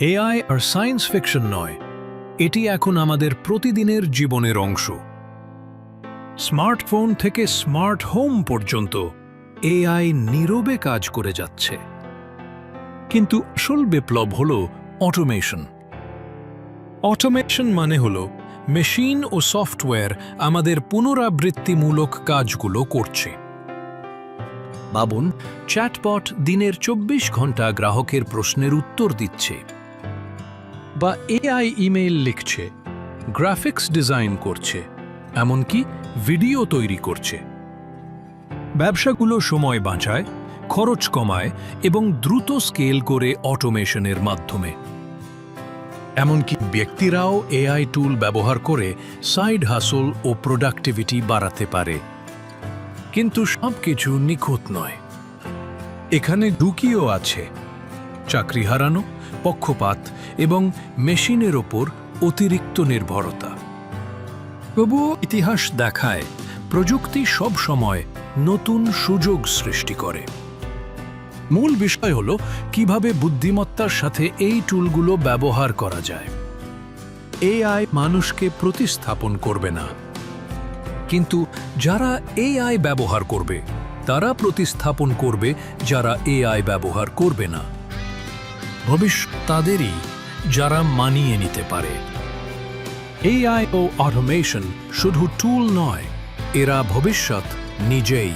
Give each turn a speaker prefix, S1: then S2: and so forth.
S1: AI আর science fiction নয়, এটি এখন আমাদের প্রতিদিনের জীবনের অংশ। স্মার্টফোন থেকে স্মার্ট হোম পর্যন্ত এআই নীরবে কাজ করে যাচ্ছে। কিন্তু আসল বিপ্লব হল অটোমেশন। অটোমেশন মানে হল মেশিন ও সফটওয়্যার আমাদের পুনরাবৃত্তিমূলক কাজগুলো করছে। বাবুন চ্যাটপট দিনের চব্বিশ ঘণ্টা গ্রাহকের প্রশ্নের উত্তর দিচ্ছে। বা এআই ইমেইল লিখছে গ্রাফিক্স ডিজাইন করছে, এমনকি ভিডিও তৈরি করছে। ব্যবসাগুলো সময় বাঁচায়, খরচ কমায় এবং দ্রুত স্কেল করে অটোমেশনের মাধ্যমে। এমনকি ব্যক্তিরাও এআই টুল ব্যবহার করে সাইড হাসল ও প্রোডাক্টিভিটি বাড়াতে পারে। কিন্তু সব কিছু নিখুঁত নয়। এখানে ঝুঁকিও আছে। চাকরি হারানো, পক্ষপাত এবং মেশিনের ওপর অতিরিক্ত নির্ভরতা। তবুও ইতিহাস দেখায়, প্রযুক্তি সব সময় নতুন সুযোগ সৃষ্টি করে। মূল বিষয় হল কীভাবে বুদ্ধিমত্তার সাথে এই টুলগুলো ব্যবহার করা যায়। এআই মানুষকে প্রতিস্থাপন করবে না। কিন্তু যারা এআই ব্যবহার করবে, তারা প্রতিস্থাপন করবে যারা এআই ব্যবহার করবে না। ভবিষ্যৎ তাদেরই যারা মানিয়ে নিতে পারে। এআই ও অটোমেশন শুধু টুল নয়, এরা ভবিষ্যৎ নিজেই